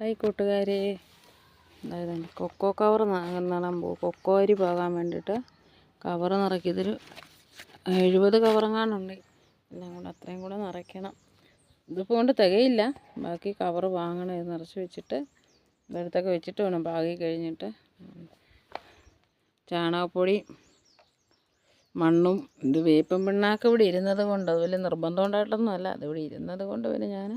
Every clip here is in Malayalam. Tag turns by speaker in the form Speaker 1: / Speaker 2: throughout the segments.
Speaker 1: ഹായ് കൂട്ടുകാരെ. അതായത് കൊക്കോ കവർ നടാൻ പോകും കൊക്കോ അരി പോകാൻ വേണ്ടിയിട്ട് കവർ നിറയ്ക്കും. ഇതിൽ എഴുപത് കവറങ്ങാനുണ്ട്. എല്ലാം കൂടെ അത്രയും കൂടെ നിറയ്ക്കണം. ഇതിപ്പോൾ കൊണ്ട് തികയില്ല. ബാക്കി കവർ വാങ്ങണം നിറച്ച് വെച്ചിട്ട് ഇതെടുത്തൊക്കെ വെച്ചിട്ട് വേണം പാകി കഴിഞ്ഞിട്ട്. ചാണകപ്പൊടി മണ്ണും ഇത് വേപ്പും പിണ്ണാക്ക് ഇവിടെ ഇരുന്നത് കൊണ്ട് അത് വലിയ നിർബന്ധം ഉണ്ടായിട്ടൊന്നും അല്ല അതിവിടെ ഇരുന്നത് കൊണ്ട് പിന്നെ ഞാൻ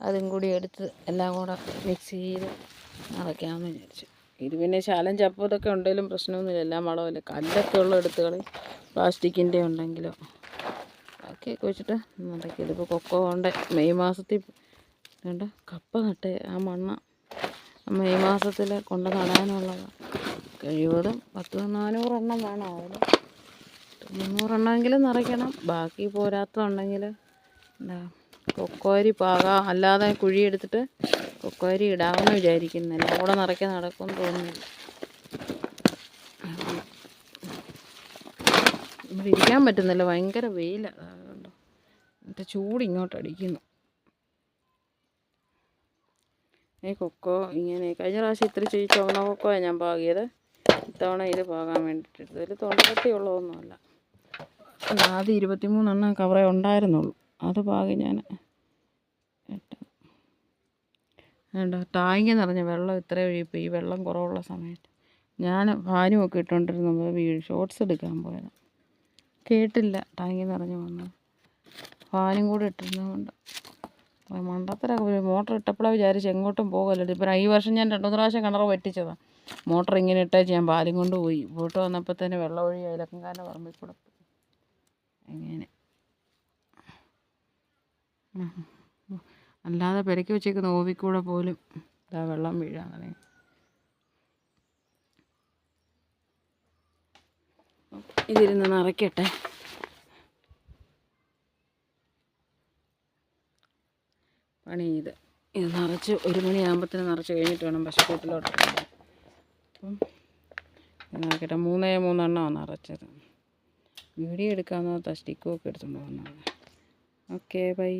Speaker 1: അതും കൂടി എടുത്ത് എല്ലാം കൂടെ മിക്സ് ചെയ്ത് നിറയ്ക്കാമെന്ന് വിചാരിച്ചു. ഇത് പിന്നെ ശാലം ചപ്പ് ഇതൊക്കെ ഉണ്ടെങ്കിലും പ്രശ്നമൊന്നുമില്ല. എല്ലാം വളമില്ല കല്ലൊക്കെ ഉള്ള എടുത്ത് കളി പ്ലാസ്റ്റിക്കിന്റെ ഉണ്ടെങ്കിലോ ബാക്കിയൊക്കെ വെച്ചിട്ട് നിറയ്ക്കും ഇതിപ്പോൾ കൊക്കോ കൊണ്ട് മെയ് മാസത്തിൽ കണ്ട കപ്പ നട്ട് ആ മണ്ണ മെയ് മാസത്തിൽ കൊണ്ട് നടാനുള്ളതാണ് കഴിവതും പത്ത് നാനൂറെണ്ണം വേണം അവിടെ മുന്നൂറെണ്ണമെങ്കിലും നിറയ്ക്കണം. ബാക്കി പോരാത്തതുണ്ടെങ്കിൽ എന്താ കൊക്കോരി പാകാം അല്ലാതെ കുഴിയെടുത്തിട്ട് കൊക്കോരി ഇടാമെന്ന് വിചാരിക്കുന്നില്ല അവിടെ നിറയ്ക്കാൻ നടക്കും തോന്നുന്നില്ല ഇരിക്കാൻ പറ്റുന്നില്ല. ഭയങ്കര വെയിലാണ് അതുകൊണ്ട് എന്നിട്ട് ചൂട് ഇങ്ങോട്ട് അടിക്കുന്നു. ഈ കൊക്കോ ഇങ്ങനെ കഴിഞ്ഞ പ്രാവശ്യം ഇത്ര ചെയ് ചുവന്ന കൊക്കോയാണ് ഞാൻ പാകിയത്. ഇത്തവണ ഇത് പാകാൻ വേണ്ടിയിട്ട് ഇതിൽ തൊണ്ടക്കട്ടിയുള്ളതൊന്നുമല്ല ആദ്യം ഇരുപത്തി മൂന്നെണ്ണം കവറേ ഉണ്ടായിരുന്നുള്ളൂ. അത് പാകി ഞാൻ ഇട്ടത് വേണ്ട ടാങ്കി നിറഞ്ഞ വെള്ളം ഇത്ര ഒഴിപ്പോൾ ഈ വെള്ളം കുറവുള്ള സമയത്ത്. ഞാൻ ഭാര്യമൊക്കെ ഇട്ടുകൊണ്ടിരുന്നപ്പോൾ വീ ഷോർട്സ് എടുക്കാൻ പോയത്. കേട്ടില്ല ടാങ്കി നിറഞ്ഞു വന്നത്. ഫാനും കൂടെ ഇട്ടിരുന്നതുകൊണ്ട്. മണ്ടത്തരൊക്കെ ഒരു മോട്ടർ ഇട്ടപ്പോഴാണ് വിചാരിച്ച് എങ്ങോട്ടും പോകല്ലോ ഇപ്പം ഈ വർഷം ഞാൻ രണ്ടു മൂന്ന് പ്രാവശ്യം കിണർ പറ്റിച്ചതാണ് മോട്ടർ ഇങ്ങനെ ഇട്ടേച്ച് ഞാൻ പാലും കൊണ്ട് പോയി. പോയിട്ട് വന്നപ്പോൾ തന്നെ വെള്ളം ഒഴി അയലക്കങ്കാരന്റെ പറമ്പിൽ കൂടെ എങ്ങനെ അല്ലാതെ പെരക്കി വെച്ചേക്കുന്ന ഓവിക്കൂടെ കൂടെ പോലും ഇതാ വെള്ളം വീഴാൻ തുടങ്ങി ഇതിരുന്ന് നിറയ്ക്കട്ടെ. പണി ഇത്. ഇത് നിറച്ച് ഒരു മണിയാകുമ്പത്തിന് നിറച്ച് കഴിഞ്ഞിട്ട് വേണം പശുക്കൂട്ടിലോട്ട് അപ്പം നിറക്കട്ടെ മൂന്നേ മൂന്നെണ്ണമാണ് നിറച്ചത്. വീഡിയോ സ്റ്റിക്കും ഒക്കെ എടുത്തുകൊണ്ട് വന്നതാണ് ഓക്കെ ബൈ.